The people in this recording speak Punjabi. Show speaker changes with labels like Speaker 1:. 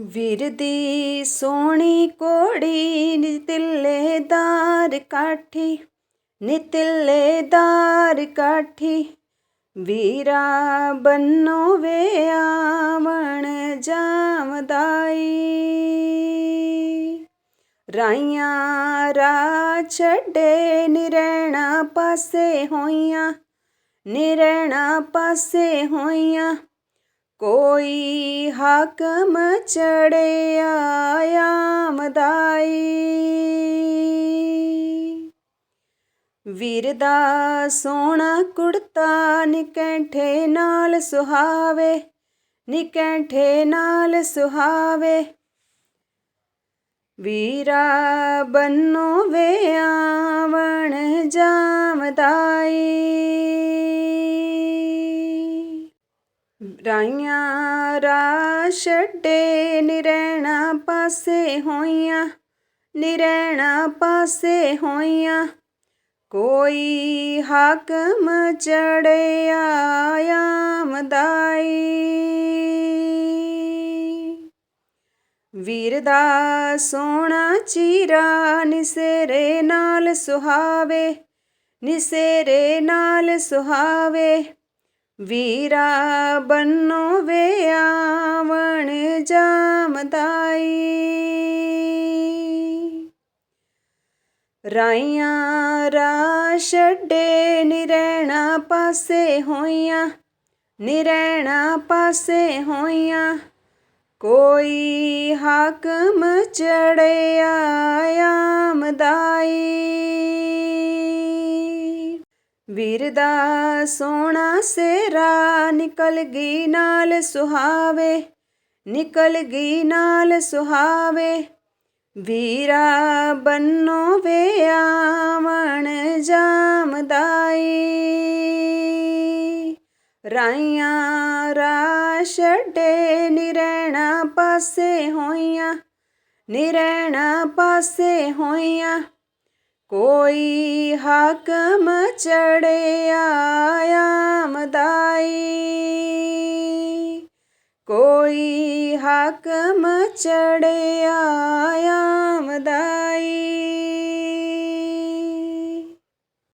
Speaker 1: ਵੀਰ ਦੀ ਸੋਹਣੀ ਕੋੜੀ ਨੀ ਤਿੱਲੇਦਾਰ ਕਾਠੀ ਨੀ ਤਿੱਲੇਦਾਰ ਕਾਠੀ, ਵੀਰਾ ਬੰਨੋ ਵੇ ਆਵਣ ਜਾਮਦਾਈ ਰਾਈਆਂ ਰਾ ਛੱਡੇ ਨਿਰਣਾ ਪਾਸੇ ਹੋਈਆਂ, ਨਿਰਣਾ ਪਾਸੇ ਹੋਈਆਂ ਕੋਈ ਹਾਕਮ ਚੜਿਆ ਆਮਦਾਈ ਵੀਰ ਦਾ ਸੋਹਣਾ ਕੁੜਤਾ ਨਿਕੈਂਠੇ ਨਾਲ ਸੁਹਾਵੇ, ਨਿਕੈਂਠੇ ਨਾਲ ਸੁਹਾਵੇ। ਵੀਰਾ ਬੰਨੋ ਵੇ ਆਵਣ ਜਾਮਦਾਈ। ਰਾਈਆਂ ਰਾ ਛੱਡੇ, ਨਿਰਣਾ ਪਾਸੇ ਹੋਈਆਂ, ਨਿਰੈਣਾ ਪਾਸੇ ਹੋਈਆਂ। ਕੋਈ ਹਾਕਮ ਚੜਿਆ ਆਮਦਾਈ ਵੀਰ ਦਾ ਸੋਹਣਾ ਚੀਰਾ ਨਿਸਰੇ ਨਾਲ ਸੁਹਾਵੇ, ਨਿਸਰੇ ਨਾਲ ਸੁਹਾਵੇ। ਵੀਰਾ ਬੰਨੋ ਵੇ ਆਵਣ ਜਾਮਦਾਈ ਰਾਈਆਂ ਰਾ ਛੱਡੇ ਨਿਰਣਾ ਪਾਸੇ ਹੋਈਆਂ, ਨਿਰਣਾ ਪਾਸੇ ਹੋਈਆਂ। ਕੋਈ ਹਾਕਮ ਵੀਰ ਦਾ ਸੋਹਣਾ ਸੇਰਾ ਨਿਕਲ ਗਈ ਨਾਲ ਸੁਹਾਵੇ, ਨਿਕਲ ਗਈ ਨਾਲ ਸੁਹਾਵੇ। ਵੀਰਾ ਬੰਨੋ ਵੇ ਆਵਣ ਜਾਮਦਾਈ ਰਾਈਆਂ ਰਾ ਛੱਡੇ ਨਿਰਣਾ ਪਾਸੇ ਹੋਈਆਂ ਨਿਰਣਾ ਪਾਸੇ ਹੋਈਆਂ। ਕੋਈ ਹਾਕਮ ਚੜਿਆ ਆਮਦਾਈ ਕੋਈ ਹਾਕਮ ਚੜਿਆ